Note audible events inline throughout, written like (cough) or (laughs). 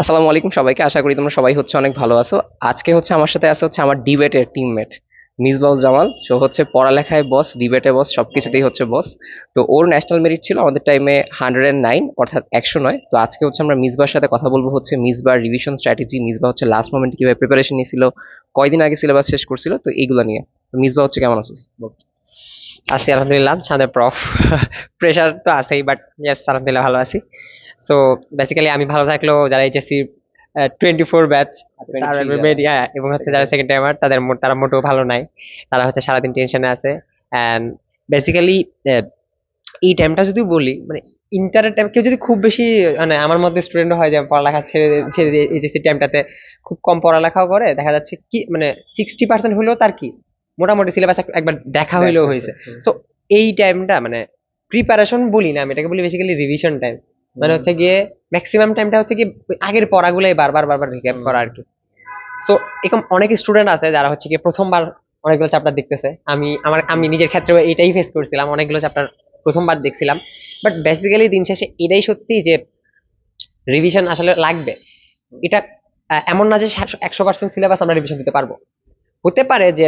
আসসালামু আলাইকুম সবাইকে। আশা করি তোমরা সবাই হচ্ছে অনেক ভালো আছো। আজকে হচ্ছে আমার সাথে আছে হচ্ছে আমার ডিবেটের টিমমেট মিসবাউল জামাল। সো হচ্ছে পড়ালেখায় বস ডিবেটে বস সবকিছুতেই হচ্ছে বস তো ওর ন্যাশনাল মেরিট ছিল আমাদের টাইমে হান্ড্রেড অ্যান্ড নাইন অর্থাৎ একশো নয়। তো আজকে হচ্ছে আমরা মিসবার সাথে কথা বলব হচ্ছে মিসবার রিভিশন স্ট্র্যাটেজি মিসবা হচ্ছে লাস্ট মোমেন্ট কীভাবে প্রিপারেশন নিয়েছিল, কয়দিন আগে সিলেবাস শেষ করছিল, তো এইগুলো নিয়ে। মিসবা হচ্ছে কেমন বল। আছি, আলহামদুলিল্লাহ, সাথে প্রফ প্রেশার (laughs) তো আছেই বাট ইয়েস আলহামদুলিল্লাহ, ভালো আছি। সো বেসিক্যালি আমি ভালো থাকলেও যারা এইচএসসি টোয়েন্টি ফোর ব্যাচ 23 এবং হচ্ছে যারা সেকেন্ড টাইমার তাদের তারা মোটেও ভালো নাই। তারা হচ্ছে সারাদিন টেনশনে আছে। অ্যান্ড বেসিক্যালি এই টাইমটা যদি বলি মানে ইন্টারের টাইম কেউ যদি খুব বেশি মানে আমার মধ্যে স্টুডেন্ট হয় যে পড়ালেখা ছেড়ে ছেড়ে দিয়ে এইচএসসি টাইমটাতে খুব কম পড়ালেখাও করে দেখা যাচ্ছে কি মানে সিক্সটি পার্সেন্ট হলেও তার কি মোটামুটি সিলেবাস একবার দেখা হইলেও হয়েছে সো এই টাইমটা মানে প্রিপারেশন বলি না আমি এটাকে বলি বেসিক্যালি রিভিশন টাইম মানে হচ্ছে গিয়ে ম্যাক্সিমাম টাইমটা হচ্ছে কি আগের পড়াগুলোই বারবার বারবার রিক্যাপ। করা আর কি। সো এরকম অনেক স্টুডেন্ট আছে যারা হচ্ছে কি প্রথমবার অনেকগুলো চ্যাপ্টার দেখতেছে। আমি আমার আমি নিজের ক্ষেত্রে এইটাই ফেস করছিলাম অনেকগুলো চ্যাপ্টার প্রথমবার দেখছিলাম। বাট বেসিক্যালি দিন শেষে এটাই সত্যি যে রিভিশন আসলে লাগবে। এটা এমন না যে একশো পার্সেন্ট সিলেবাস আমরা রিভিশন দিতে পারব। হতে পারে যে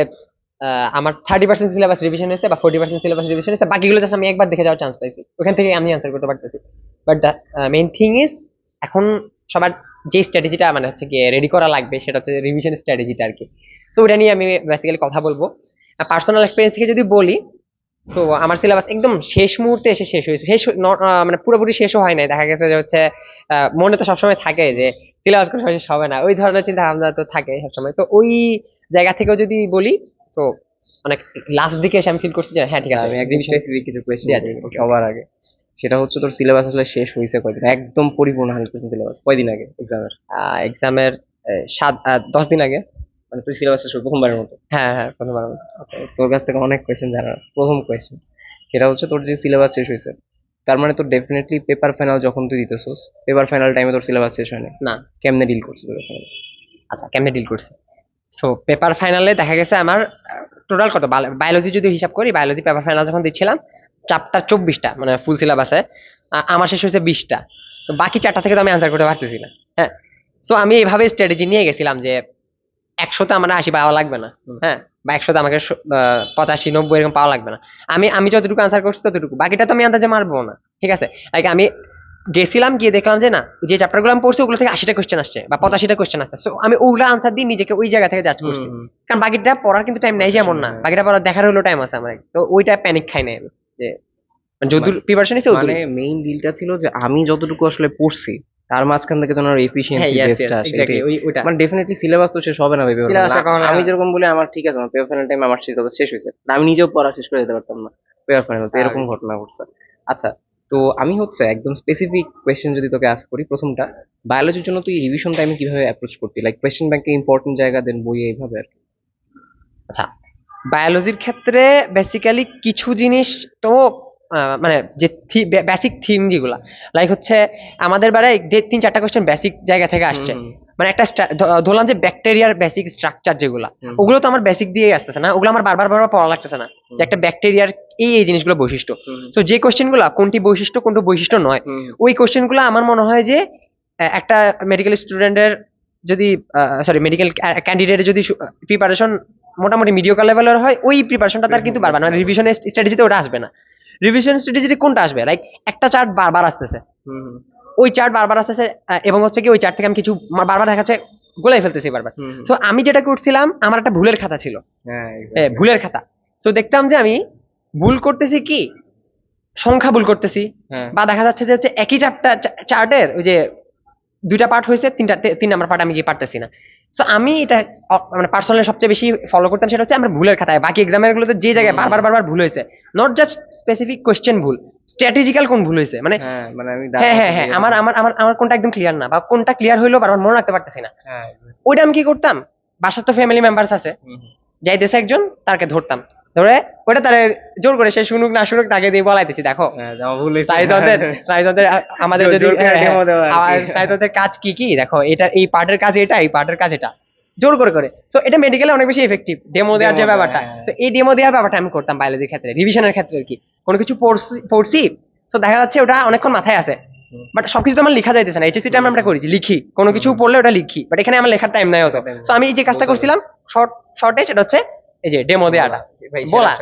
আমার থার্টি পার্সেন্ট সিলেবাস রিভিশন হয়েছে বা ফোর্টি পার্সেন্ট সিলেবাস রিভিশন হয়েছে। বাকিগুলো জাস্ট আমি একবার দেখে যাওয়ার চান্স পাইছি। ওখান থেকে আমি আনসার করতে পারতেছি। But the main thing is এখন সবার যে স্ট্র্যাটেজিটা মানে হচ্ছে গিয়ে রেডি করা লাগবে, সেটা হচ্ছে রিভিশন স্ট্র্যাটেজিটা আর কি সো ওটা নিয়ে আমি বেসিক্যালি কথা বলব। পার্সোনাল এক্সপিরিয়েন্স থেকে যদি বলি সো আমার সিলেবাস একদম শেষ মুহূর্তে এসে শেষ হয়েছে। শেষ মানে পুরোপুরি শেষও হয় নাই। দেখা গেছে যে হচ্ছে মনে তো সবসময় থাকে যে সিলেবাস কোনো শেষ হবে না। ওই ধরনের চিন্তা ভাবনা তো থাকে সবসময়। তো ওই জায়গা থেকেও যদি বলি তো অনেক লাস্ট দিকে এসে আমি ফিল করছি যে হ্যাঁ ঠিক আছে আমি একদম স্পেসিফিক কিছু কোয়েশ্চেন সবার আগে। সেটা হচ্ছে তোর সিলেবাস আসলে শেষ হয়েছে কয়দিন? একদম পরিপূর্ণ হান্ড্রেড পার্সেন্ট সিলেবাস কয়দিন আগে এক্সামের এক্সামের সাত দশ দিন আগে। মানে তুই সিলেবাস শেষ প্রথমবারের মতো? হ্যাঁ হ্যাঁ প্রথমবার আচ্ছা তোর কাছ থেকে অনেক কোয়েশ্চেন জানার আছে। প্রথম কোয়েশ্চেন সেটা হচ্ছে তোর যে সিলেবাস শেষ হয়েছে তার মানে তোর ডেফিনেটলি পেপার ফাইনাল যখন তুই দিতেছিস পেপার ফাইনাল টাইমে তোর সিলেবাস শেষ হয় না। কেমনে ডিল করছিস পেপার ফাইনাল আচ্ছা কেমনে ডিল করছি? সো পেপার ফাইনালে দেখা গেছে আমার টোটাল কত? বায়োলজি যদি হিসাব করি বায়োলজি পেপার ফাইনাল যখন দিচ্ছিলাম চারটা চব্বিশটা মানে ফুল সিলেবাসে আমার শেষ হয়েছে বিশটা। বাকি চারটা থেকে তো আমি আনসার করতে পারতেছি না হ্যাঁ? সো আমি এইভাবে স্ট্র্যাটেজি নিয়ে গেছিলাম যে একশোতে আমার আশি পাওয়া লাগবে না হ্যাঁ? বা একশোতে আমাকে পঁচাশি, নব্বই এরকম পাওয়া লাগবে না। আমি আমি যতটুকু আনসার করছি ততটুকু। বাকিটা তো আমি আন্দাজে মারবো না, ঠিক আছে? আমি গেছিলাম গিয়ে দেখলাম যে না যে চ্যাপ্টারগুলো আমি পড়ছি ওগুলো থেকে আশিটা কোয়েশ্চেন আসছে বা পঁচাশিটা কোয়েশ্চেন আসছে। সো আমি ওগুলো আনসার দিয়ে নিজেকে ওই জায়গা থেকে জাজ করছি। কারণ বাকিটা পড়ার কিন্তু টাইম নাই যেমন না। হ্যাঁ। বাকিটা পড়ার দেখার হলো টাইম আছে আমার তো ওইটা প্যানিক খাই নাই যে যদুর প্রিপারেশন নিছে মানে মেইন ডিলটা ছিল যে আমি যতটুকু আসলে পড়ছি তার মাঝখান থেকে যেন হ্যাঁ এফিসিয়েন্সি ইয়েস বেস্টটা আসে। মানে ডেফিনেটলি সিলেবাস তো শেষ হবে না ভেবে আমি যেরকম বলি আমার ঠিক আছে আমার পেপার ফাইনাল টাইম আমার শেষ হয়েছে। আমি নিজেও পড়া শেষ করে যেতে পারতাম না পেপার ফাইনাল এরকম ঘটনা ঘটছে। আচ্ছা তো আমি হচ্ছে একদম স্পেসিফিক কোয়েশ্চেন যদি তোকে আস করি প্রথমটা বায়োলজির জন্য তুই রিভিশন টাইমে কীভাবে অ্যাপ্রোচ করতি? লাইক কোয়েশ্চেন ব্যাংকে ইম্পর্টেন্ট জায়গা দেন বই এইভাবে আর কি। আচ্ছা বায়োলজির ক্ষেত্রে বেসিক্যালি কিছু জিনিস তো মানে যে বেসিক থিম যেগুলা লাইক হচ্ছে আমাদের বেলায় দে- তিন চারটা কোয়েশ্চেন বেসিক জায়গা থেকে আসছে। মানে একটা ধরলাম যে ব্যাকটেরিয়ার বেসিক স্ট্রাকচার যেগুলা ওগুলো তো আমার বেসিক দিয়ে আসতেছে না ওগুলো আমার বারবার বারবার পড়া লাগতেছে না। যে একটা ব্যাকটেরিয়ার এই এই জিনিসগুলো বৈশিষ্ট্য। তো যে কোশ্চেনগুলা কোনটি বৈশিষ্ট্য কোনটি বৈশিষ্ট্য নয় ওই কোশ্চেনগুলো আমার মনে হয় যে একটা মেডিকেল স্টুডেন্টের যদি সরি মেডিকেল ক্যান্ডিডেটের যদি প্রিপারেশন মোটামুটি মিডিয়াকার লেভেলের হয় ওই প্রিপারেশনটা তার কিন্তু বারবার মানে রিভিশন স্ট্র্যাটেজিতে ওটা আসবে না। রিভিশন স্ট্র্যাটেজিতে কোনটা আসবে? লাইক একটা চার্ট বারবার আসতেছে। ওই চার্ট বারবার আসতেছে এবং হচ্ছে কি ওই চার্ট থেকে আমি কিছু বারবার দেখাচ্ছে গোলাই ফেলতেছি বারবার। তো আমি যেটা করছিলাম আমার একটা ভুলের খাতা ছিল। হ্যাঁ ভুলের খাতা। তো দেখতাম যে আমি ভুল করতেছি কি? সংখ্যা ভুল করতেছি। হ্যাঁ। বা দেখা যাচ্ছে যে হচ্ছে একই চারটা চার্টের ওই যে দুইটা পার্ট হয়েছে তিনটা তিন নাম্বার পার্ট আমি গিয়ে পারতেছি না। সো আমি এটা মানে পার্সোনালি সবচেয়ে বেশি ফলো করতাম সেটা হচ্ছে আমার ভুলের খাতায়। বাকি এক্সামের গুলোতে যে জায়গায়। বারবার বারবার ভুল হয়েছে। নট জাস্ট স্পেসিফিক কোয়েশ্চেন ভুল স্ট্র্যাটেজিক্যাল কোন ভুল হয়েছে? মানে হ্যাঁ মানে হ্যাঁ হ্যাঁ হ্যাঁ আমার আমার আমার আমার কোনটা একদম ক্লিয়ার না বা কোনটা ক্লিয়ার হইল বারবার মনে রাখতে পারতেছি না। হ্যাঁ ওইটা আমি কি করতাম? বাসার তো ফ্যামিলি মেম্বার্স আছে। হুম। যাইতেছে একজন তাকে ধরতাম। ধরে ওটা তারে জোর করে সে শুনুক না শুনুক তাকে দিয়ে বলাইতেছি দেখো। হ্যাঁ ভুল (laughs) হয়েছে। সাইদদের সাইদদের আমাদের যদি হ্যাঁ। আর সাইদদের কাজ কি কি? দেখো এটা এই পার্টের কাজ এটা এই পার্টের কাজ এটা। জোর করে করে। সো এটা মেডিকেলে অনেক বেশি এফেক্টিভ ডেমো দেওয়ার যে ব্যাপারটা। হ্যাঁ। তো এই ডেমো দেওয়ার ব্যাপারটা আমি করতাম বায়োলজির ক্ষেত্রে রিভিশনের ক্ষেত্রে আর কি। কোনো কিছু পড়ছি পড়ছি তো দেখা যাচ্ছে ওটা অনেকক্ষণ মাথায় আছে। বাট সবকিছু তো আমার লেখা যাইতেছে না এইচএসসি টাইম আমরা করেছি লিখি। কোনো কিছু পড়লে ওটা লিখি। বাট এখানে আমার লেখার টাইম নাই হতো তো আমি এই যে কাজটা করছিলাম শর্ট শর্টে সেটা হচ্ছে এই যে ডেমো দেওয়াটা ভাই বলা।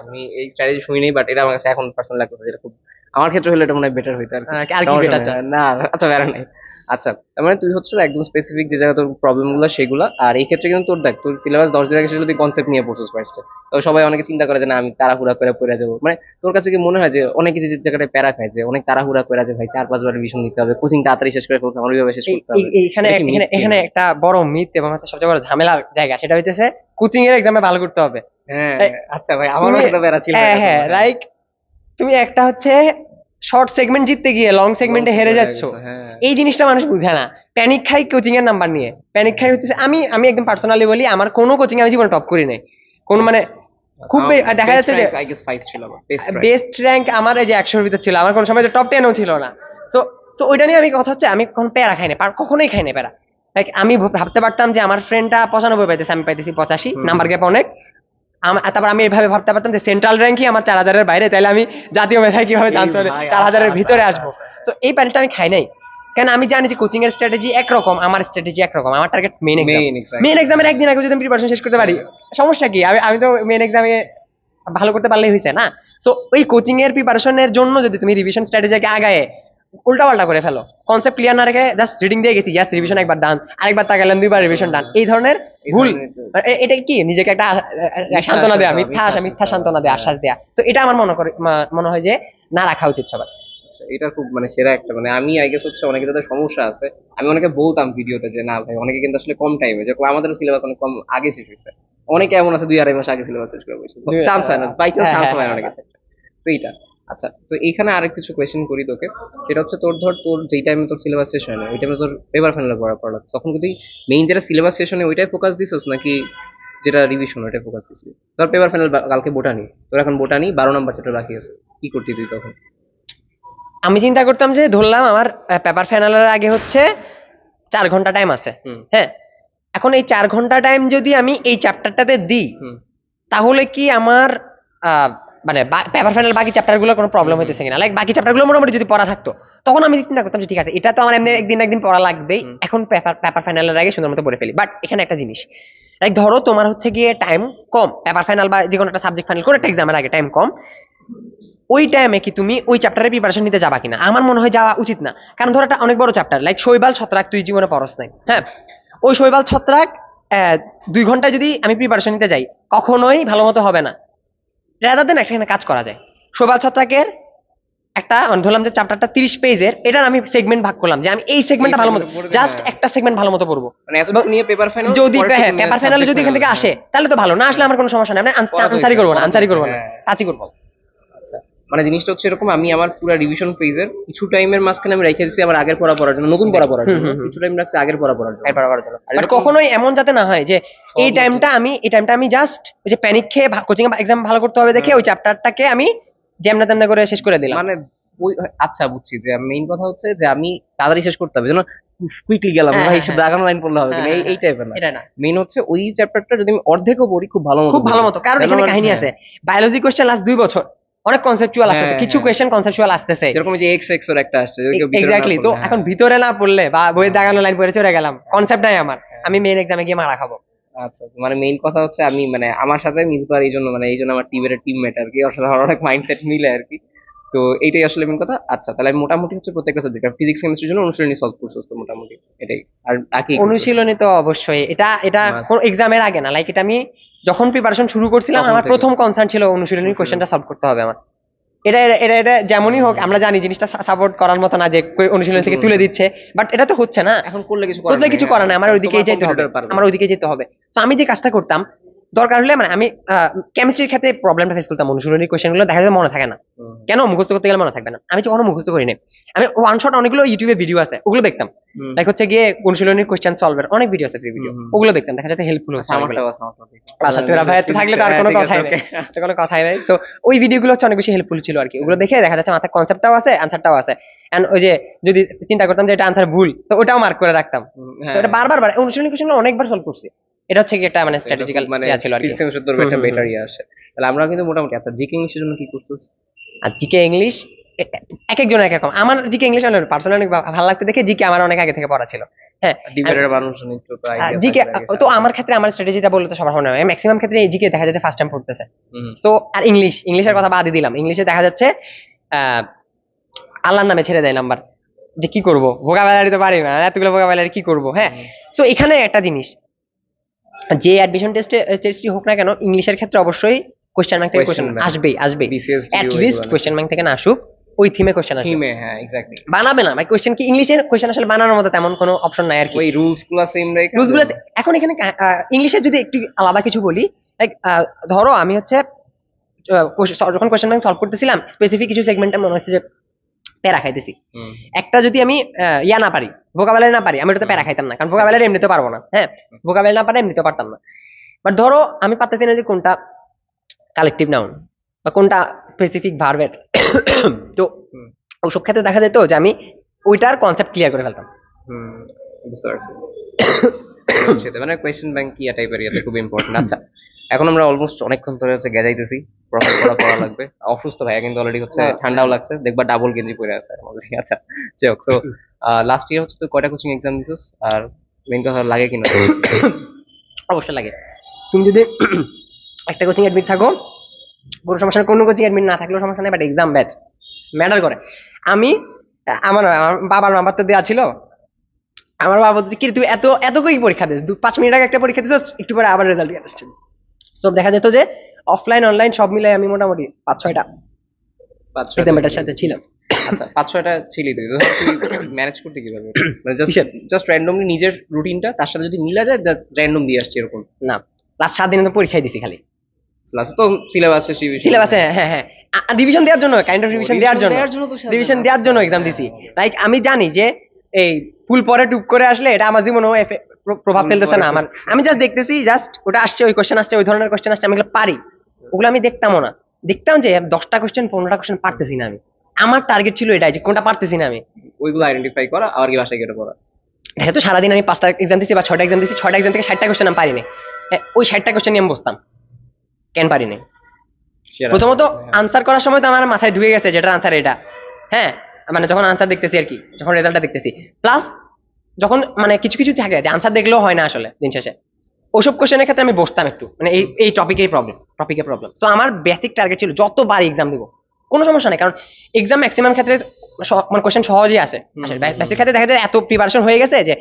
আমি এই স্ট্র্যাটেজি শুনিনি বাট এটা আমার কাছে এখন পার্সোনাল লাগতেছে যেটা খুব আমার ক্ষেত্রে হলে এটা মনে হয় বেটার হইতো আর কি। আহ, আর কি বেটার? না আচ্ছা বেড়া নাই আচ্ছা তার মানে তুই হচ্ছে একদম স্পেসিফিক যে জায়গায় তোর প্রবলেমগুলো সেগুলো। আর এই ক্ষেত্রে কিন্তু তোর দেখ তোর সিলেবাস দশ দিন আগে সেটা তুই কনসেপ্ট নিয়ে পড়ছিস ফার্স্টে তো সবাই অনেকে চিন্তা করে যে না আমি তাড়াহুড়া করে পড়ে যাব মানে তোর কাছে কি মনে হয় যে অনেকে যে জায়গাটায় প্যারা খায় যে অনেক তাড়াহুড়া করে যে ভাই চার পাঁচবার রিভিশন দিতে হবে কোচিং তাড়াতাড়ি শেষ করে ফেলতে আমার ওইভাবে শেষ করতে হবে। এখানে এখানে একটা বড় মিথ এবং হচ্ছে সবচেয়ে বড় ঝামেলার জায়গা সেটা হইতেছে কোচিং এর এক্সামে ভালো করতে হবে। হ্যাঁ আচ্ছা ভাই আমারও একটা প্যারা ছিল হ্যাঁ। হ্যাঁ লাইক তুমি একটা হচ্ছে শর্ট সেগমেন্ট জিততে গিয়ে লং সেগমেন্টে হেরে যাচ্ছ হ্যাঁ। এই জিনিসটা মানুষ বুঝে না। প্যানিক খাই কোচিং এর নাম্বার নিয়ে। প্যানিক খাই হচ্ছে আমি আমি একদম পার্সোনালি বলি আমার কোনো কোচিং আমি জীবনে টপ করি নাই। কোন মানে খুব দেখা যাচ্ছে যে- আই গেস 5 ছিল আমার বেস্ট র্যাঙ্ক আমার এই যে একশোর ভিতর ছিল আমার কোনো সময় টপ টেনও ছিল না। সো সো ওইটা নিয়ে আমি কথা হচ্ছে আমি কখন প্যারা খাই না কখনোই খাই না প্যারা। লাইক আমি ভাবতে পারতাম যে আমার ফ্রেন্ডটা পঁচানব্বই পাইতেছে আমি পাইতেছি পঁচাশি। নাম্বার গ্যাপ অনেক। তারপর আমি এভাবে ভাবতে পারতাম যে সেন্ট্রাল র্যাঙ্কই আমার চার হাজারের বাইরে তাহলে আমি জাতীয় মেধায় কীভাবে চান্স ভাই, চার হাজারের আচ্ছা, ভিতরে আচ্ছা, আসব। আচ্ছা। তো এই প্যানেলটা আমি খাই নাই। কেন আমি জানি যে কোচিং এর স্ট্র্যাটেজি একরকম আমার স্ট্র্যাটেজি একরকম আমার টার্গেট মেইন এক্সাম মেইন এক্সামের একদিন আগে যদি আমি প্রিপারেশন শেষ করতে পারি সমস্যা কি? আমি আমি তো মেইন এক্সামে ভালো করতে পারলেই হয়েছে না? সো ওই কোচিং এর প্রিপারেশনের জন্য যদি তুমি রিভিশন স্ট্র্যাটেজিকে আগায় উল্টা পাল্টা করে ফেলো। কনসেপ্ট ক্লিয়ার না রেখে জাস্ট রিডিং দিয়ে গেছি ইয়াস রিভিশন একবার ডান আরেকবার তাকালেন দুইবার রিভিশন ডান এই ধরনের ভুল এটা কি? নিজেকে একটা সান্ত্বনা দেয়া মিথ্যা আশা মিথ্যা সান্ত্বনা। দেয়া হ্যাঁ। আশ্বাস দেয়া। তো এটা আমার মনে করে মনে হয় যে না রাখা উচিত সবার। আচ্ছা এটা খুব মানে সেরা একটা মানে আমি আই গেস হচ্ছে অনেকে যাদের সমস্যা আছে। আমি অনেকে বলতাম ভিডিওতে যে না ভাই অনেকে কিন্তু আসলে কম টাইমে যেরকম আমাদের সিলেবাস অনেক কম আগে শেষ হয়েছে। অনেকে এমন আছে দুই আড়াই মাস আগে সিলেবাস শেষ করে বসে। চান্স হয় না বাই চান্স হ্যাঁ, চান্স হ্যাঁ, হয় না অনেকে তো এইটা। আচ্ছা তো এইখানে আরেক কিছু কোয়েশ্চেন করি তোকে। সেটা হচ্ছে তোর ধর তোর যেই টাইমে তোর সিলেবাস শেষ হয় না ওই টাইমে তোর পেপার ফাইনাল পড়া পড়া তখন কি তুই মেইন যেটা সিলেবাস শেষ হয় ওইটাই ফোকাস দিছিস? নাকি যেটা রিভিশন ওইটাই ফোকাস দিছিস? তোর পেপার ফাইনাল কালকে বোটানি তোর এখন বোটানি বারো নাম্বার চ্যাপ্টার বাকি আছে। কি করতি তুই তখন? আমি চিন্তা করতাম যে ধরলাম আমার পেপার ফাইনালের আগে হচ্ছে চার ঘণ্টা টাইম আছে। হ্যাঁ? এখন এই চার ঘণ্টা টাইম যদি আমি এই চ্যাপ্টারটাতে দিই তাহলে কি আমার মানে পেপার ফাইনাল বাকি চ্যাপ্টারগুলো কোনো প্রবলেম হইতেছে কিনা। লাইক বাকি চ্যাপ্টারগুলো মোটামুটি যদি পড়া থাকতো তখন আমি চিন্তা করতাম যে ঠিক আছে এটা তো আমার এমনি একদিন একদিন পড়া লাগবেই। এখন পেপার পেপার ফাইনালের আগে সুন্দর মতো পড়ে ফেলি। বাট এখানে একটা জিনিস লাইক ধরো তোমার হচ্ছে গিয়ে টাইম কম পেপার ফাইনাল বা যে কোনো একটা সাবজেক্ট ফাইনাল করে একটা এক্সামের আগে টাইম কম। ওই টাইমে কি তুমি ওই চ্যাপ্টারের প্রিপারেশন নিতে যাবা কিনা? আমার মনে হয় যাওয়া উচিত না। কারণ ধরো একটা অনেক বড় চ্যাপ্টার লাইক শৈবাল ছত্রাক তুই জীবনে পড়স নাই হ্যাঁ? ওই শৈবাল ছত্রাক আহ, দুই ঘণ্টা যদি আমি প্রিপারেশন নিতে যাই কখনোই ভালো মতো হবে না। রেদার দেন এখানে কাজ করা যায়। সোভাল ছত্রাকের একটা মানে ধরলাম যে চ্যাপ্টারটা তিরিশ পেজের এটার আমি সেগমেন্ট ভাগ করলাম যে আমি এই সেগমেন্টটা ভালো মতো জাস্ট হ্যাঁ। একটা সেগমেন্ট ভালো মতো পড়ব। মানে নিয়ে পেপার ফাইনাল যদি হ্যাঁ পেপার ফাইনালে যদি এখান থেকে আসে তাহলে তো ভালো না আসলে আমার কোনো সমস্যা নেই। আমি আনসারি করব না আনসারি করব না। হ্যাঁ। কাজই করব। আচ্ছা। মানে জিনিসটা হচ্ছে এরকম আমি আমার পুরো রিভিশন ফেজের কিছু টাইমের মাঝখানে আমি রেখে দিচ্ছি আমার আগের পড়া পড়ার জন্য নতুন পড়া পড়ার জন্য। কিছু টাইম রাখছি আগের পড়া পড়ার জন্য। এরপর করার জন্য। আর কখনোই এমন যাতে না হয় যে এই টাইমটা আমি এই টাইমটা আমি জাস্ট ওই যে প্যানিক খেয়ে কোচিং এক্সাম ভালো করতে হবে দেখে ওই চ্যাপ্টারটাকে আমি যেমনা তেমনা করে শেষ করে দিলাম। মানে ওই আচ্ছা বুঝছি যে মেইন কথা হচ্ছে যে আমি তাড়াতাড়ি শেষ করতে হবে যেন কুইকলি গেলাম হ্যাঁ, ভাই হ্যাঁ, শুধু আগানো লাইন পড়লে হবে হ্যাঁ, এই এই টাইপের না। এটা না। মেইন হচ্ছে ওই চ্যাপ্টারটা যদি আমি অর্ধেকও পড়ি খুব ভালো মতো খুব ভালো মতো কারণ এখানে কাহিনী হ্যাঁ। আছে। বায়োলজি কোয়েশ্চেন লাস্ট দুই বছর। অনেক কনসেপচুয়াল আসতেছে হ্যাঁ, কিছু হ্যাঁ। কোয়েশ্চেন কনসেপচুয়াল আসতেছে। যেরকম যে এক্স এক্স ওর একটা আসছে এক্স্যাক্টলি তো হ্যাঁ। এখন ভিতরে না পড়লে বা বইয়ের দাগানো লাইন পড়ে চলে গেলাম কনসেপ্ট নাই আমার। আমি মেইন এক্সামে গিয়ে মারা খাব। আচ্ছা মানে মেইন কথা হচ্ছে আমি মানে আমার সাথে মিসবার এই জন্য মানে এই জন্য আমার টিমের টিমমেট আর কি আমার অনেক মাইন্ডসেট মিলে আর কি। তো এইটাই আসলে মেন কথা। আচ্ছা তাহলে আমি মোটামুটি হচ্ছে প্রত্যেকটা সাবজেক্ট ফিজিক্স কেমিস্ট্রির জন্য অনুশীলনী সলভ করছ তো মোটামুটি এটাই। আর বাকি অনুশীলনী তো অবশ্যই এটা এটা. কোন এক্সামের আগে না লাইক এটা আমি যখন প্রিপারেশন শুরু করছিলাম আমার প্রথম কনসার্ন ছিল অনুশীলনী কোয়েশ্চেনটা কোশ্চেনটা সলভ করতে হবে আমার। এটা এটা- এটা যেমনই হোক আমরা জানি জিনিসটা সাপোর্ট করার মতো না যে অনুশীলন অনুশীলনী থেকে তুলে দিচ্ছে বাট এটা তো হচ্ছে না। এখন করলে কিছু করলে কিছু করার নাই। আমার ওইদিকেই যেতে হবে। আমার আমার ওইদিকে যেতে হবে। তো আমি যে কাজটা করতাম দরকার হলে মানে আমি কেমিস্ট্রির ক্ষেত্রে প্রবলেমটা ফেস করতাম অনুশীলনী কোশ্চেনগুলো দেখা যায় মনে থাকে না। কেন মুখস্থ করতে গেলে মনে থাকবে না? আমি কখনো মুখস্থ করি নাই আমি ওয়ান শট অনেকগুলো ইউটিউবে ভিডিও আছে ওগুলো দেখতাম। লাইক হচ্ছে গিয়ে অনুশীলনীর কোশ্চেন সলভের অনেক ভিডিও আছে ফ্রি ভিডিও। ওগুলো দেখতাম দেখা যাচ্ছে হেল্পফুল হচ্ছে আচ্ছা তোরা ভাই হ্যাঁ, থাকলে তো আর (laughs) কোনো কথাই নাই। কোনো কথাই নাই। সো ওই ভিডিওগুলো হচ্ছে অনেক বেশি হেল্পফুল ছিল আর কি। ওগুলো দেখে দেখা যাচ্ছে মাথায় কনসেপ্টটাও আছে অ্যান্সারটাও আছে। এন্ড ওই যে যদি চিন্তা করতাম যে এটা আনসার ভুল তো ওটাও মার্ক করে রাখতাম। হ্যাঁ, এটা বারবার বার অনুশীলনী কোশ্চেনগুলো অনেকবার সলভ করছি। এটা হচ্ছে কি একটা মানে স্ট্র্যাটেজিক্যাল মানে ছিল আর কি। সিস্টেম সুন্দর একটা বেটার ইয়ে আসে। তাহলে আমরা কিন্তু মোটামুটি আচ্ছা জিকে ইংলিশের জন্য কি করছিস আর জিকে ইংলিশ এক একজনের এক রকম। আমার জিকে ইংলিশ অনেক পার্সোনালি অনেক ভালো লাগতে দেখে জিকে আমার অনেক আগে থেকে পড়া ছিল। হ্যাঁ তো জিকে তো আমার ক্ষেত্রে আমার স্ট্র্যাটেজিটা বললে তো সবার মনে হয়। ম্যাক্সিমাম ক্ষেত্রে জিকে দেখা যাচ্ছে ফার্স্ট টাইম পড়তেছে। সো আর ইংলিশ ইংলিশের কথা বাদই দিলাম। ইংলিশে দেখা যাচ্ছে আহ, আল্লাহর নামে ছেড়ে দেয় নাম্বার। যে কি করব? ভোকাবুলারি তো পারি না। এতগুলো ভোকাবুলারি কি করব? হ্যাঁ। সো এখানে একটা জিনিস। যে অ্যাডমিশন টেস্টে টেস্টই হোক না কেন ইংলিশের ক্ষেত্রে অবশ্যই কোশ্চেন ব্যাংক থেকে কোশ্চেন। আসবেই আসবেই। অ্যাট লিস্ট কোশ্চেন ব্যাংক থেকে না আসুক ওই থিমে কোশ্চেন আসবে। থিমে হ্যাঁ এক্স্যাক্টলি বানাবে না ভাই কোশ্চেন কি ইংলিশের কোশ্চেন আসলে বানানোর মতো তেমন কোনো অপশন নাই আর কি। ওই রুলসগুলো সেম রেখে রুলসগুলো এখন এখানে ইংলিশে যদি একটু আলাদা কিছু বলি আহ, ধরো আমি হচ্ছে যখন কোশ্চেন ব্যাংক সলভ করতেছিলাম স্পেসিফিক কিছু সেগমেন্টে মনে হচ্ছে যে প্যারা খাইতেছি। একটা যদি আমি ইয়া না পারি ভোকাবুলারি না পারি আমি ওটাতে প্যারা খাইতাম না কারণ ভোকাবুলারি এমনিতে পারব না হ্যাঁ? ভোকাবুলারি না পারে এমনিতে পারতাম না। বাট ধরো আমি পারতেছি না যে কোনটা কালেকটিভ নাউন বা কোনটা স্পেসিফিক ভার্বের (coughs) তো। ওসব ক্ষেত্রে দেখা যেত যে আমি ওইটার কনসেপ্ট ক্লিয়ার করে ফেলতাম। হুম, বুঝতে পারছি। (coughs) সেটা মানে কোয়েশ্চেন ব্যাংক কি টাইপের খুব ইম্পর্টেন্ট আচ্ছা এখন আমরা অলমোস্ট অনেকক্ষণ ধরে হচ্ছে গেজাইতেছি প্রফেস করা করা লাগবে। অসুস্থ ভাইয়া কিন্তু অলরেডি হচ্ছে ঠান্ডাও লাগছে। দেখবা ডাবল গেঞ্জি পরে আছে। আচ্ছা যাই হোক সো লাস্ট ইয়ার হচ্ছে তুই কয়টা কোচিং এক্সাম দিছিস? আর মেইন কথা লাগে কিনা? অবশ্যই লাগে। তুমি যদি একটা কোচিং অ্যাডমিট থাকো কোনো সমস্যা কোনো কোচিং অ্যাডমিট না থাকলেও সমস্যা নেই বাট এক্সাম ব্যাচ ম্যাটার করে। আমি আমার বাবার নাম্বার তো দেওয়া ছিল। আমার বাবা বলছে কি তুই এত এত করে পরীক্ষা দিস। দু পাঁচ মিনিট আগে একটা পরীক্ষা দিস একটু পরে আবার রেজাল্ট দিয়ে আসছে সব দেখা যেত যে অফলাইন অনলাইন সব মিলে আমি মোটামুটি পাঁচ ছয়টা পাঁচ ছয়টা সাথে ছিলাম। আচ্ছা পাঁচ ছয়টা ছিলি তুই। ম্যানেজ করতে কীভাবে? মানে জাস্ট র্যান্ডমলি নিজের রুটিনটা তার সাথে যদি মিলা যায় র্যান্ডম দিয়ে আসছে এরকম। না লাস্ট সাত দিনে তো পরীক্ষাই দিছি খালি। তো সিলেবাস হ্যাঁ হ্যাঁ রিভিশন দেওয়ার জন্য কাইন্ড অফ রিভিশন দেওয়ার জন্য। রিভিশন দেওয়ার জন্য এক্সাম দিছি। লাইক আমি জানি যে এই ফুল পরে টুপ করে আসলে এটা আমার জীবনে প্রভাব ফেলতেছে না আমার। আমি জাস্ট দেখতেছি জাস্ট ওটা আসছে ওই কোশ্চেন আসছে ওই ধরনের কোশ্চেন আসছে আমি এগুলো পারি। ওগুলো আমি দেখতামও না। দেখতাম যে দশটা কোশ্চেন পনেরোটা কোশ্চেন পারতেছি না আমি। আমার টার্গেট ছিল এটাই যে কোনটা পারতেছি না আমি। ওইগুলো আইডেন্টিফাই করা আর কি বাসায় গিয়ে করা। যেহেতু সারাদিন আমি পাঁচটা এক্সাম দিছি বা ছয়টা এক্সাম দিছি ছয়টা এক্সাম থেকে ষাটটা কোশ্চেন আমি পারিনি হ্যাঁ, ওই ষাটটা কোশ্চেন নিয়ে আমি বসতাম। কেন পারিনি। প্রথমত হ্যাঁ। আনসার করার সময় তো আমার মাথায় ঢুকে গেছে যেটার আনসার এটা। হ্যাঁ মানে যখন আনসার দেখতেছি আর কি যখন রেজাল্টটা দেখতেছি। প্লাস যখন মানে কিছু কিছু থাকে যে আনসার দেখলেও হয় না আসলে দিন শেষে। ওসব কোশ্চেনের ক্ষেত্রে আমি বসতাম একটু। মানে এই এই টপিকেই প্রবলেম টপিকে প্রবলেম সো আমার বেসিক টার্গেট ছিল যতবার এক্সাম দিব কোনো সমস্যা নেই। কারণ এক্সাম ম্যাক্সিমাম ক্ষেত্রে মানে কোশ্চেন সহজেই আসে। বেসিক ক্ষেত্রে দেখা যায় এত প্রিপারেশন হয়ে গেছে যে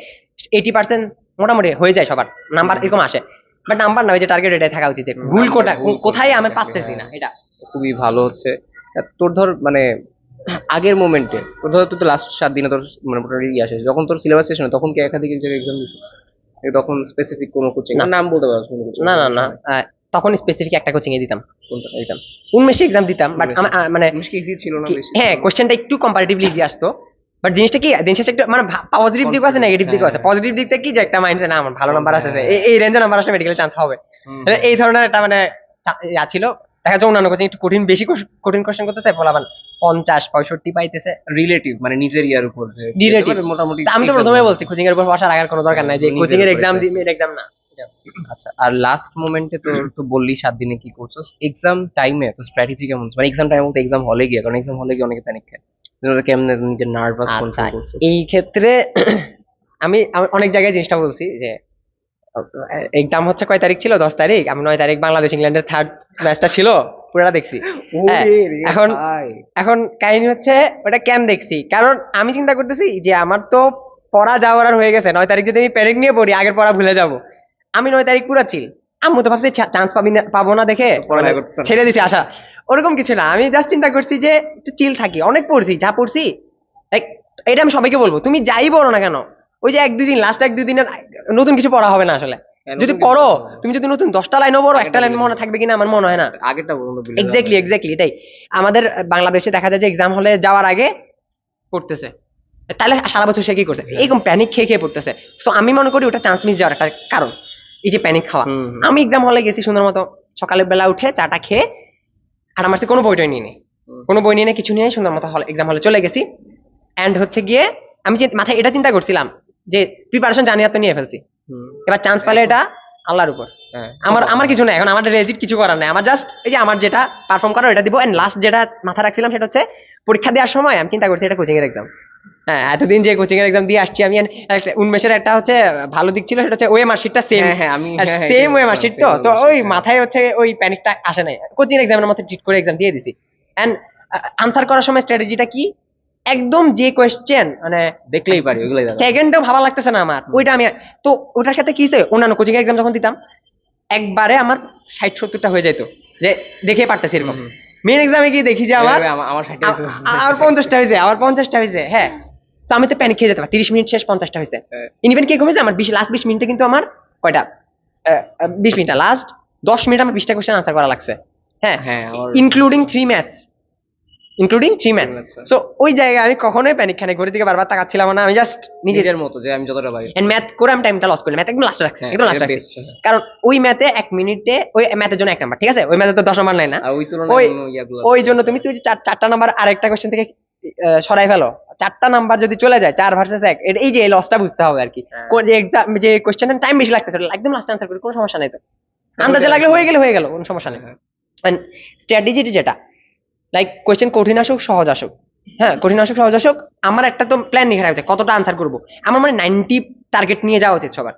এইটি পার্সেন্ট মোটামুটি হয়ে যায় সবার। নাম্বার এরকম আসে। বাট নাম্বার না ওই যে টার্গেট এটাই থাকা উচিত ভুল কোটা কোথায় আমি পারতেছি না হ্যাঁ। এটা। খুবই ভালো হচ্ছে। তোর ধর মানে আগের মোমেন্টে ধর তুই তো লাস্ট সাত দিনে তোর মানে মোটামুটি ইয়ে আসে যখন তোর সিলেবাস শেষ হয় তখন কি একাধিক জায়গায় এক্সাম দিছিস? তখন স্পেসিফিক কোনো কোচিং। নাম বলতে coaching? না না না। তখন স্পেসিফিক একটা কোচিং এ দিতাম। কোনটা? এটা উন্মেষে এক্সাম দিতাম বাট মানে ইজি ছিল না হ্যাঁ কোশ্চেনটা একটু কম্পারেটিভলি ইজি আসতো। বাট জিনিসটা কি দিন শেষে একটু মানে পজিটিভ দিকও আছে নেগেটিভ দিকও আছে। হ্যাঁ। পজিটিভ দিকটা কি যে একটা মাইন্ডসে না আমার ভালো নাম্বার আছে হ্যাঁ। এই- রেঞ্জে নাম্বার আসলে মেডিকেল চান্স হবে। তাহলে এই ধরনের একটা মানে ইয়া ছিল। দেখা যাচ্ছে অন্যান্য কোচিং একটু কঠিন বেশি কঠিন কোশ্চেন করতেছে বলাবান পঞ্চাশ পঁয়ষট্টি পাইতেছে। রিলেটিভ মানে নিজের ইয়ার উপর যে। মানে মোটামুটি আমি তো প্রথমে বলছি কোচিং এর উপর বসার আগার কোনো দরকার নাই যে কোচিং এর এক্সাম। দিই এক্সাম না। আচ্ছা আর লাস্ট মোমেন্টে তো তো বললি সাত দিনে কি করছিস? এক্সাম টাইমে তো স্ট্র্যাটেজি কেমন মানে এক্সাম টাইম বলতে এক্সাম হলে গিয়ে কারণ এক্সাম হলে গিয়ে অনেকে প্যানিক খায়। কেমনে নিজের নার্ভাস আচ্ছা কন্ট্রোল করছিস? এই ক্ষেত্রে আমি আমি অনেক জায়গায় জিনিসটা বলছি যে এক্সাম হচ্ছে কয় তারিখ ছিল? দশ তারিখ। আমি নয় তারিখ বাংলাদেশ ইংল্যান্ডের থার্ড ম্যাচটা ছিল। পুরোটা দেখছি। হ্যাঁ, এখন- এখন কাহিনী হচ্ছে ওটা কেন দেখছি? কারণ আমি চিন্তা করতেছি যে আমার তো পড়া যাওয়ার আর হয়ে গেছে নয় তারিখ যদি আমি প্যারেক নিয়ে পড়ি আগের পড়া ভুলে যাব। আমি নয় তারিখ পুরা চিল আমি তো ভাবছি চান্স পাবি না পাবো না দেখে। মানে। ছেড়ে দিছি আশা। ওরকম কিছু না। আমি জাস্ট চিন্তা করছি যে একটু চিল থাকি। অনেক পড়ছি যা পড়ছি এটা আমি সবাইকে বলব। তুমি যাই পড়ো না কেন ওই যে এক দুই দিন লাস্ট এক দুই দিনের নতুন কিছু পড়া হবে না আসলে। যদি পড়ো তুমি যদি নতুন দশটা লাইনও পড়ো একটা লাইন মনে থাকবে কিনা আমার মনে হয় না। আগেরটা এক্স্যাক্টলি এক্স্যাক্টলি এটাই। আমাদের বাংলাদেশে দেখা যায় যে এক্সাম হলে যাওয়ার আগে পড়তেছে। তাহলে সারা বছর সে কি করছে? এরকম প্যানিক খেয়ে খেয়ে পড়তেছে। তো আমি মনে করি ওটা চান্স মিস যাওয়ার একটা কারণ। এই যে প্যানিক খাওয়া। আমি এক্সাম হলে গেছি সুন্দর মতো সকালের বেলা উঠে চাটা খেয়ে আর আমার কোনো বইটই নিয়ে নেই। কোনো বই নিয়ে নেই কিছু নিয়ে সুন্দর মতো হল এক্সাম হলে চলে গেছি। অ্যান্ড হচ্ছে গিয়ে আমি যে মাথায় এটা চিন্তা করছিলাম যে প্রিপারেশন জানি তো নিয়ে ফেলছি। এবার চান্স পেলে এটা আল্লাহর উপর। হ্যাঁ। আমার আমার কিছু নাই এখন আমার রেজিট কিছু করার নাই। আমার জাস্ট এই যে আমার যেটা পারফর্ম করার ওটা দিব। এন্ড লাস্ট যেটা মাথা রাখছিলাম সেটা হচ্ছে পরীক্ষা দেওয়ার সময় আমি চিন্তা করছি এটা কোচিং এর এক্সাম হ্যাঁ এতদিন যে কোচিং এর এক্সাম দিয়ে আসছি আমি উন্মেষের একটা হচ্ছে ভালো দিক ছিল সেটা হচ্ছে ওয়ে মার্কশিটটা সেম হ্যাঁ হ্যাঁ আমি হ্যাঁ, হ্যাঁ, সেম ওয়ে মার্কশিট তো। তো ওই হ্যাঁ। মাথায় হচ্ছে ওই প্যানিকটা আসে নাই। কোচিং এক্সামের মতো ট্রিট করে এক্সাম দিয়ে দিছি। এন্ড আনসার করার সময় স্ট্র্যাটেজিটা কি? একদম যে কোয়েশ্চেন মানে দেখলেই পারি দেখো। সেকেন্ডও ভাবা লাগতেছে না আমার। ওইটা আমি তো ওটার সাথে কি হয়েছে? অন্যান্য কোচিং এক্সাম যখন দিতাম একবারে আমার ষাট সত্তরটা হয়ে যেত যে দেখে পারতেছি এরকম। মেন এক্সামে গিয়ে দেখি যে আমার আমার পঞ্চাশটা হয়েছে আমার পঞ্চাশটা হয়েছে হ্যাঁ। তো আমি তো প্যানিক খেয়ে যেতে পারি তিরিশ মিনিট শেষ পঞ্চাশটা হয়েছে। হ্যাঁ। ইনিভেন কে কমেছে? আমার বিশ লাস্ট বিশ মিনিটে কিন্তু আমার কয়টা? বিশ মিনিট লাস্ট দশ মিনিট আমার বিশটা কোয়েশ্চেন আনসার করা লাগছে। হ্যাঁ। হ্যাঁ including three maths including maths so ওই জায়গায় আমি কখনোই প্যানিক খানে ঘড়ির দিকে বারবার তাকাচ্ছিলাম না আমি জাস্ট নিজের মতো যে আমি যতটা পারি। এন্ড ম্যাথ করে আমি টাইমটা লস করি ম্যাথ একদম লাস্টে রাখছি হ্যাঁ, একদম লাস্টে রাখছি। হ্যাঁ। কারণ ওই ম্যাথে এক মিনিটে ওই ম্যাথের জন্য এক নাম্বার ঠিক আছে? ওই ম্যাথে তো দশ নাম্বার নাই না। ওই তুলনায় ওই- জন্য তুমি তুই চার- চারটা নাম্বার আরেকটা কোশ্চেন থেকে সরাই ফেলো। চারটা নাম্বার যদি চলে যায় চার ভার্সেস এক এই যে লসটা বুঝতে হবে আর কি হ্যাঁ। যে এক্সাম যে কোশ্চেনের টাইম বেশি লাগতেছে একদম লাস্ট আনসার করি কোনো সমস্যা নাই তো। আন্দাজে লাগলে হয়ে গেলে হয়ে গেল কোনো সমস্যা নেই। হ্যাঁ। স্ট্র্যাটেজি যেটা লাইক কোশ্চেন কঠিন আসুক সহজ আসুক। হ্যাঁ কঠিন আসুক সহজ আসুক। আমার একটা তো প্ল্যান লিখে রাখছে কতটা আনসার করব? আমার মানে নাইনটি টার্গেট নিয়ে যাওয়া উচিত সবার।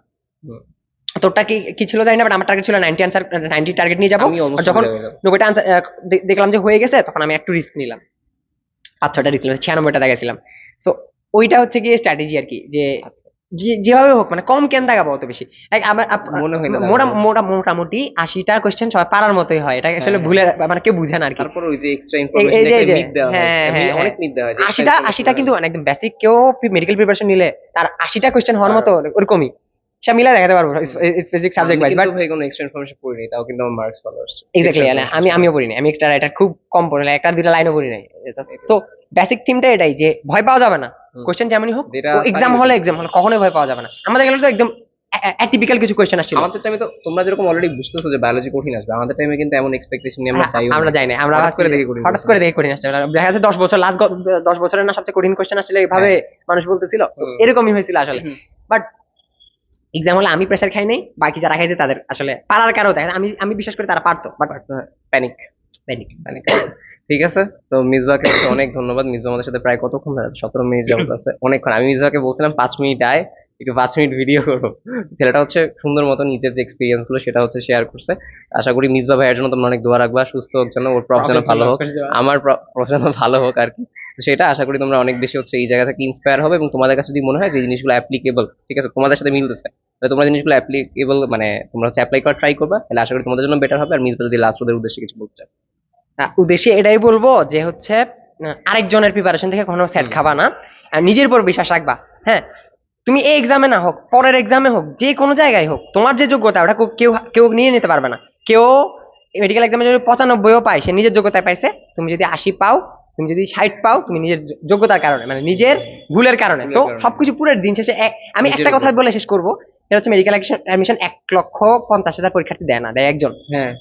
তোরটা কি কি ছিল জানি না বাট আমার টার্গেট ছিল নাইনটি আনসার নাইনটি টার্গেট নিয়ে যাব। যখন নব্বইটা আনসার দেখলাম যে হয়ে গেছে তখন আমি একটু রিস্ক নিলাম। পাঁচ ছটা রিস্ক নিলাম ছিয়ানব্বইটা দেখাছিলাম সো ওইটা হচ্ছে গিয়ে স্ট্র্যাটেজি আর কি আচ্ছা। যে- যেভাবে হোক মানে কম কেন দেখাবো অত বেশি? আমার মনে হয় না মোটা মোটা মোটামুটি আশিটা কোশ্চেন সবাই পারার মতোই হয়। এটা আসলে হ্যাঁ, ভুলে মানে কেউ বুঝে না আর কি। তারপর ওই যে এক্সট্রা ইনফরমেশন হয়। হ্যাঁ, অনেক হয় আশিটা আশিটা কিন্তু একদম বেসিক কেউ মেডিকেল প্রিপারেশন নিলে তার আশিটা কোশ্চেন হওয়ার মতো ওরকমই। সে মিলে দেখাতে পারব স্পেসিফিক সাবজেক্ট ওয়াইজ বাট ভাই কোনো এক্সট্রা ইনফরমেশন পড়িনি তাও কিন্তু আমার মার্কস ভালো আসছে। এক্স্যাক্টলি আমি আমিও পড়ি নাই আমি এক্সট্রা রাইটার খুব কম পড়ি নাই একটা দুটা লাইনও পড়ি নাই সো বেসিক থিমটা এটাই যে ভয় পাওয়া যাবে না। কোশ্চেন যেমনই হোক এক্সাম হলে এক্সাম হলে কখনোই ভয় পাওয়া যাবে না। আমাদের গেলে তো একদম অ্যাটিপিক্যাল কিছু কোশ্চেন আসছিল। আমাদের টাইমে তো তোমরা যেরকম অলরেডি বুঝতেছো যে বায়োলজি কঠিন আসবে আমাদের টাইমে কিন্তু এমন এক্সপেকটেশন নিয়ে আমরা হ্যাঁ, চাইও আমরা। যাই না আমরা হঠাৎ করে দেখি কঠিন হঠাৎ করে দেখে কঠিন আসছে। দেখা যাচ্ছে দশ বছর লাস্ট দশ বছরের না সবচেয়ে কঠিন কোশ্চেন আসলে এইভাবে মানুষ বলতেছিল। এরকমই হয়েছিল আসলে। বাট এক্সাম হলে আমি প্রেশার খাই নাই বাকি যারা খাইছে তাদের আসলে পারার কারও দেখে আমি আমি বিশ্বাস করি তারা পারতো বাট প্যানিক প্যানিক প্যানিক ঠিক আছে? তো মিসবাকে অনেক ধন্যবাদ। মিসবা আমাদের সাথে প্রায় কতক্ষণ ধরে সতেরো মিনিট যাবত আছে। অনেকক্ষণ। আমি মিসবাকে বলছিলাম পাঁচ মিনিট আয় একটু পাঁচ মিনিট ভিডিও করো। ছেলেটা হচ্ছে সুন্দর মতো নিজের যে এক্সপিরিয়েন্সগুলো সেটা হচ্ছে শেয়ার করছে। আশা করি মিসবা ভাইয়ের জন্য তোমরা অনেক দোয়া রাখবা সুস্থ হোক যেন ওর প্রফ যেন ভালো হোক আমার প্রফেশন ভালো হোক আর কি। তো সেটা আশা করি তোমরা অনেক বেশি হচ্ছে এই জায়গা থেকে ইন্সপায়ার হবে এবং তোমাদের কাছে যদি মনে হয় যে জিনিসগুলো অ্যাপ্লিকেবল ঠিক আছে? তোমাদের সাথে মিলতেছে। তাহলে তোমরা জিনিসগুলো অ্যাপ্লিকেবল মানে তোমরা হচ্ছে অ্যাপ্লাই করা ট্রাই করবা। তাহলে আশা করি তোমাদের জন্য বেটার হবে। আর মিসবা যদি লাস্ট ওদের উদ্দেশ্যে কিছু বলতে আহ, উদ্দেশ্যে এটাই বলব যে হচ্ছে আরেকজনের প্রিপারেশন থেকে কোনো সেট। খাবা না। আর নিজের উপর বিশ্বাস রাখবা হ্যাঁ? তুমি এই এক্সামে না হোক পরের এক্সামে হোক যে কোনো জায়গায় হোক তোমার যে যোগ্যতা ওটা কেউ কেউ নিয়ে নিতে পারবে না। কেউ মেডিকেল এক্সামে যদি পঁচানব্বইও পায় সে নিজের যোগ্যতায় পাইছে তুমি যদি আশি পাও তুমি যদি ষাট পাও তুমি নিজের যোগ্যতার কারণে মানে নিজের ভুলের কারণে। তো সবকিছু পুরের দিন শেষে আমি একটা কথা বলে শেষ করব সেটা হচ্ছে মেডিকেল অ্যাডমিশন এক লক্ষ পঞ্চাশ হাজার পরীক্ষার্থী দেয় না দেয় একজন। হ্যাঁ।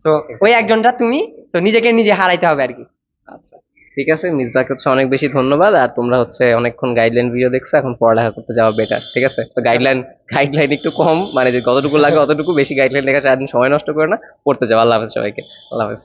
তো ওই একজনটা তুমি তো নিজেকে নিজে হারাইতে হবে আর কি। আচ্ছা। ঠিক আছে মিসবাকে হচ্ছে অনেক বেশি ধন্যবাদ আর তোমরা হচ্ছে অনেকক্ষণ গাইডলাইন ভিডিও দেখছ এখন পড়ালেখা করতে যাওয়া বেটার ঠিক আছে? তো গাইডলাইন গাইডলাইন একটু কম মানে যে কতটুকু লাগে (laughs) অতটুকু বেশি গাইডলাইন লেখা সারাদিন সময় নষ্ট করে না পড়তে যাও আল্লাহ হাফেজ সবাইকে আল্লাহ হাফেজ।